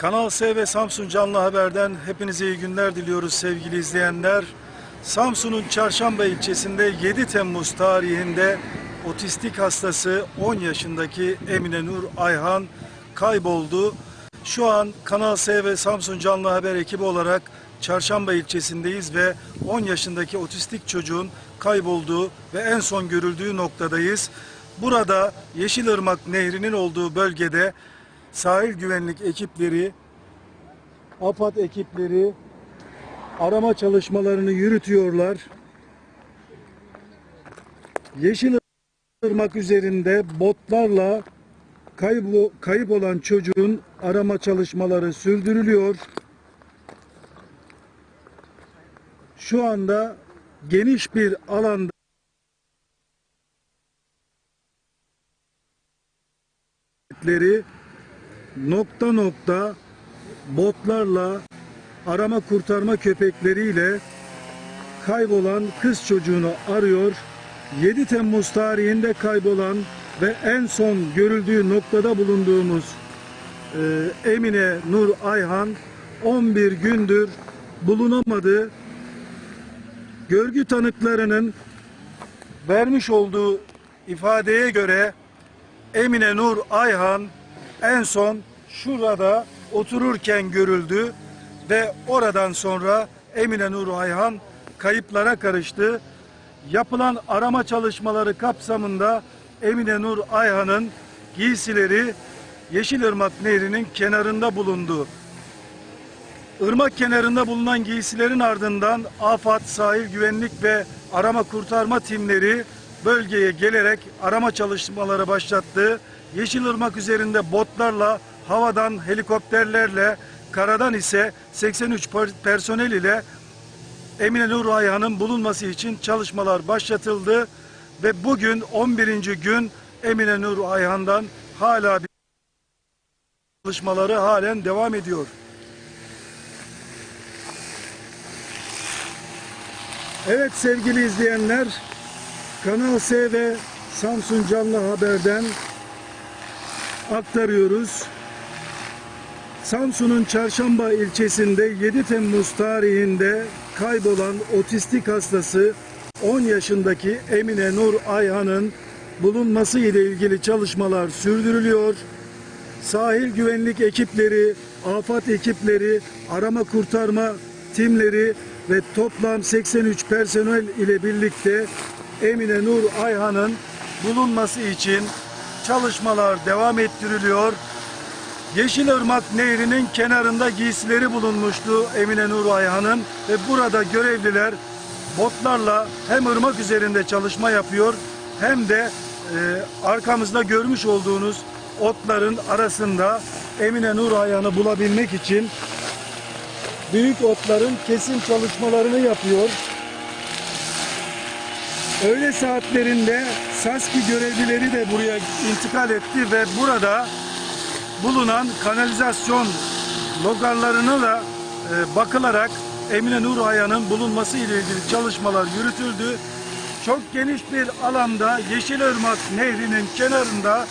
Kanal S ve Samsun Canlı Haber'den hepinize iyi günler diliyoruz sevgili izleyenler. Samsun'un Çarşamba ilçesinde 7 Temmuz tarihinde otistik hastası 10 yaşındaki Emine Nur Ayhan kayboldu. Şu an Kanal S ve Samsun Canlı Haber ekibi olarak Çarşamba ilçesindeyiz ve 10 yaşındaki otistik çocuğun kaybolduğu ve en son görüldüğü noktadayız. Burada Yeşilırmak Nehri'nin olduğu bölgede sahil güvenlik ekipleri, AFAD ekipleri arama çalışmalarını yürütüyorlar. Yeşilırmak üzerinde botlarla kayıp, kayıp olan çocuğun arama çalışmaları sürdürülüyor. Şu anda geniş bir alanda ekipleri nokta nokta botlarla arama kurtarma köpekleriyle kaybolan kız çocuğunu arıyor. 7 Temmuz tarihinde kaybolan ve en son görüldüğü noktada bulunduğumuz e, Emine Nur Ayhan 11 gündür bulunamadı. Görgü tanıklarının vermiş olduğu ifadeye göre Emine Nur Ayhan en son şurada otururken görüldü ve oradan sonra Emine Nur Ayhan kayıplara karıştı. Yapılan arama çalışmaları kapsamında Emine Nur Ayhan'ın giysileri Yeşilırmak Nehri'nin kenarında bulundu. Irmak kenarında bulunan giysilerin ardından AFAD, sahil güvenlik ve arama kurtarma timleri bölgeye gelerek arama çalışmaları başlattı. Yeşilırmak üzerinde botlarla, havadan helikopterlerle, karadan ise 83 per- personel ile Emine Nur Ayhan'ın bulunması için çalışmalar başlatıldı ve bugün 11. gün Emine Nur Ayhan'dan hala bir çalışmaları halen devam ediyor. Evet sevgili izleyenler, Kanal S ve Samsun Canlı Haber'den aktarıyoruz. Samsun'un Çarşamba ilçesinde 7 Temmuz tarihinde kaybolan otistik hastası 10 yaşındaki Emine Nur Ayhan'ın bulunması ile ilgili çalışmalar sürdürülüyor. Sahil güvenlik ekipleri, afat ekipleri, arama kurtarma timleri ve toplam 83 personel ile birlikte Emine Nur Ayhan'ın bulunması için çalışmalar devam ettiriliyor. Yeşilırmak Nehri'nin kenarında giysileri bulunmuştu Emine Nur Ayhan'ın ve burada görevliler botlarla hem ırmak üzerinde çalışma yapıyor hem de e, arkamızda görmüş olduğunuz otların arasında Emine Nur Ayhan'ı bulabilmek için büyük otların kesim çalışmalarını yapıyor. Öğle saatlerinde Saski görevlileri de buraya intikal etti ve burada bulunan kanalizasyon logarlarına da e, bakılarak Emine Nur Ayhan'ın bulunması ile ilgili çalışmalar yürütüldü. Çok geniş bir alanda Yeşilırmak Nehri'nin kenarında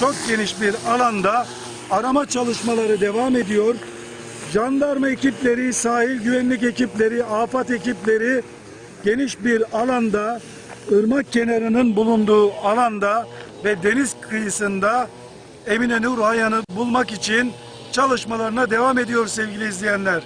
çok geniş bir alanda arama çalışmaları devam ediyor. Jandarma ekipleri, sahil güvenlik ekipleri, afat ekipleri geniş bir alanda, ırmak kenarının bulunduğu alanda ve deniz kıyısında Emine Nur Ayhan'ı bulmak için çalışmalarına devam ediyor sevgili izleyenler.